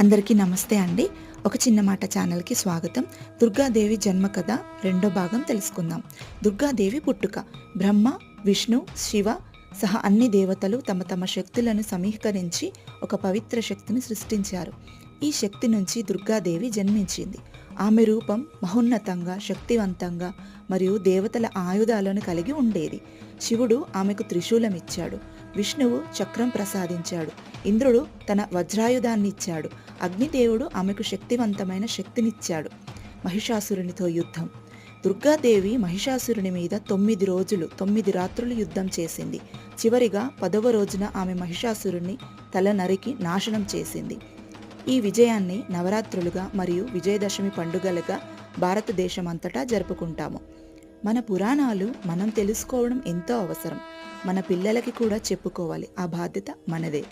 అందరికీ నమస్తే అండి. ఒక చిన్న మాట ఛానల్కి స్వాగతం. దుర్గాదేవి జన్మ కథ రెండో భాగం తెలుసుకుందాం. దుర్గాదేవి పుట్టుక. బ్రహ్మ విష్ణు శివ సహా అన్ని దేవతలు తమ తమ శక్తులను సమీకరించి ఒక పవిత్ర శక్తిని సృష్టించారు. ఈ శక్తి నుంచి దుర్గాదేవి జన్మించింది. ఆమె రూపం మహోన్నతంగా శక్తివంతంగా మరియు దేవతల ఆయుధాలను కలిగి ఉండేది. శివుడు ఆమెకు త్రిశూలం ఇచ్చాడు విష్ణువు చక్రం ప్రసాదించాడు. ఇంద్రుడు తన వజ్రాయుధాన్ని ఇచ్చాడు అగ్నిదేవుడు ఆమెకు శక్తివంతమైన శక్తినిచ్చాడు. మహిషాసురునితో యుద్ధం. దుర్గాదేవి మహిషాసురుని మీద తొమ్మిది రోజులు తొమ్మిది రాత్రులు యుద్ధం చేసింది. చివరిగా పదవ రోజున ఆమె మహిషాసురుణ్ణి తల నరికి నాశనం చేసింది. ఈ విజయాన్ని నవరాత్రులుగా మరియు విజయదశమి పండుగలుగా భారతదేశం అంతటా జరుపుకుంటాము. మన పురాణాలు మనం తెలుసుకోవడం ఎంతో అవసరం. మన పిల్లలకి కూడా చెప్పుకోవాలి. ఆ బాధ్యత మనదే.